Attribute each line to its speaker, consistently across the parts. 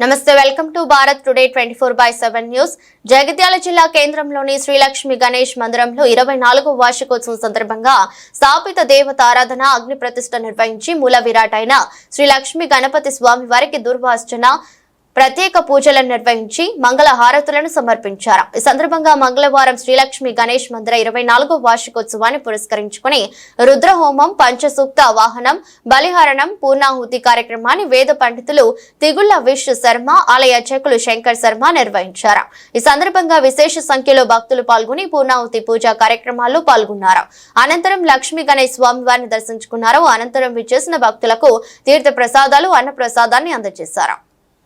Speaker 1: నమస్తే welcome to Bharat today twenty four by seven news. Jagtial జిల్లా కేంద్రంలోని శ్రీలక్ష్మి గణేష్ మందిరంలో ఇరవై నాలుగో వార్షికోత్సవం సందర్భంగా స్థాపిత దేవత ఆరాధన అగ్ని ప్రతిష్ఠ నిర్వహించి మూల విరాట్ అయిన శ్రీ లక్ష్మి గణపతి స్వామి వారికి దుర్వార్చన ప్రత్యేక పూజలను నిర్వహించి మంగళ హారతులను సమర్పించారు. ఈ సందర్భంగా మంగళవారం శ్రీలక్ష్మి గణేష్ మందిర ఇరవై నాలుగో వార్షికోత్సవాన్ని పురస్కరించుకుని రుద్రహోమం పంచసూక్త వాహనం బలిహరణం పూర్ణాహుతి కార్యక్రమాన్ని వేద పండితులు తిగుళ్ళ విష్ణు శర్మ ఆలయ అర్చకులు శంకర్ శర్మ నిర్వహించారు. ఈ సందర్భంగా విశేష సంఖ్యలో భక్తులు పాల్గొని పూర్ణాహుతి పూజా కార్యక్రమాల్లో పాల్గొన్నారు. అనంతరం లక్ష్మీ గణేష్ స్వామి వారిని దర్శించుకున్నారు. అనంతరం విచ్చేసిన భక్తులకు తీర్థ ప్రసాదాలు అన్న ప్రసాదాన్ని అందజేశారు.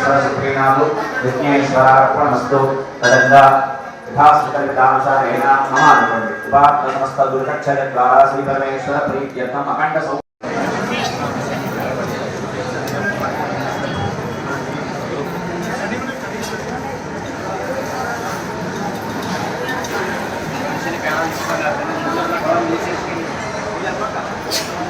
Speaker 2: విఘ్నేశ్వర సుప్రీనాలు విఘ్నేశ్వర అర్పణస్తు తదంగా యథాశ్రుత విధానుసారేణ నమానుకోండి ఉపాత్మ సమస్త దుర్గక్షర ద్వారా శ్రీ పరమేశ్వర ప్రీత్యర్థం అఖండ సౌ Thank you.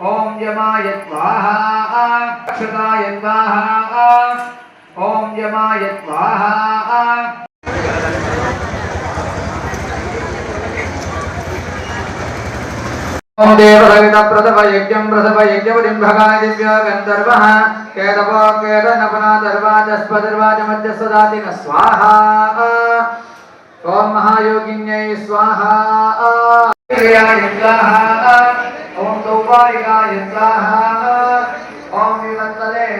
Speaker 2: ॐ यमाय स्वाहा अक्षताय स्वाहा ॐ यमाय स्वाहा ॐ देवसवितप्रसवयज्ञं प्रसवयज्ञवरिम्भगाय दिव्यो गन्धर्वः केतवो केतनपना दर्वाजस्पदर्वाजमध्यस्वदातिनः स्वाहा ॐ महायोगिन्यै स्वाहा స్వాహ ఓం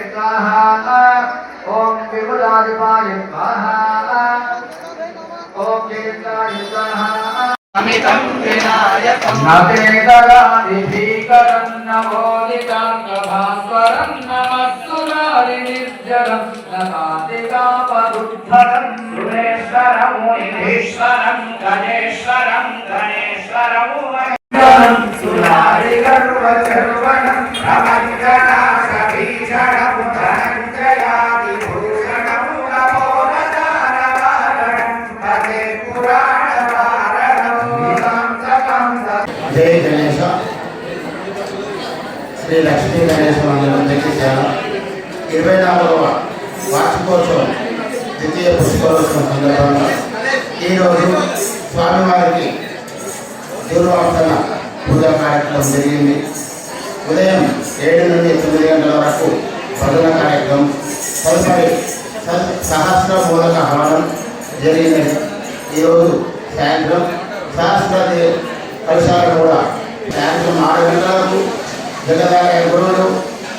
Speaker 2: స్వాహ ఓం విపులాధిపాయ అమితం వినాయకం నమస్సురారి నిర్జరం సురేశ్వరం
Speaker 3: జై గణేశ శ్రీ లక్ష్మీ గణేశ మందిరం జగిత్యాల ఇరవై నాలుగవ వార్షికోత్సవం ద్వితీయ పుష్పోత్సవం సందర్భంగా ఈరోజు స్వామివారికి దూర్వాసన పూజా కార్యక్రమం జరిగింది. ఉదయం ఏడు నుండి తొమ్మిది గంటల వరకు భజన కార్యక్రమం తదుపరి సహస్ర మూలక హవనం జరిగినది. ఈరోజు సాయంత్రం సహస్రది కలశాలు కూడా. సాయంత్రం ఆరు గంటలకు జగదాలయ గురువులు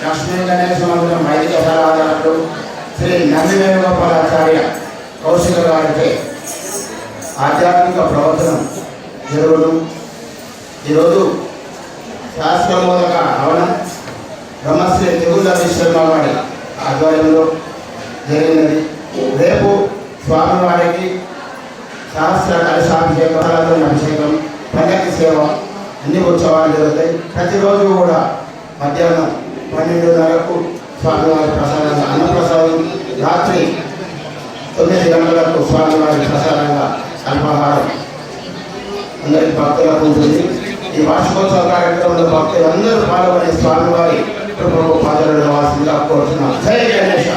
Speaker 3: లక్ష్మీ గణేశ మందిరం వైదిక సలహాదారులు శ్రీ నంది వేణుగోపాలాచార్య కౌశిక గారిచే ఆధ్యాత్మిక ప్రవచనం జరుగును. ఈరోజు శాస్త్రబోధక భవనం బ్రహ్మశ్రీ తిరుగుల విశ్వమ్మ వారి ఆధ్వర్యంలో జరిగినది. రేపు స్వామివారికి సహస్ర కలశాభిషేకం అభిషేకం. పల్లకి సేవ అన్ని ఉత్సవాలు జరుగుతాయి. ప్రతిరోజు కూడా మధ్యాహ్నం పన్నెండున్నరకు స్వామివారి ప్రసాదంగా అన్నప్రసాదం. రాత్రి తొమ్మిది గంటలకు స్వామివారి ప్రసాదంగా అల్పాహారం అందరికి భక్తులకు ఉంటుంది. ఈ వార్షికోత్సవ కార్యక్రమంలో భక్తులు అందరూ పాల్గొని స్వామివారి కృపకు పాదరవాసిందిగా కోరుతున్నాం. జై గణేశ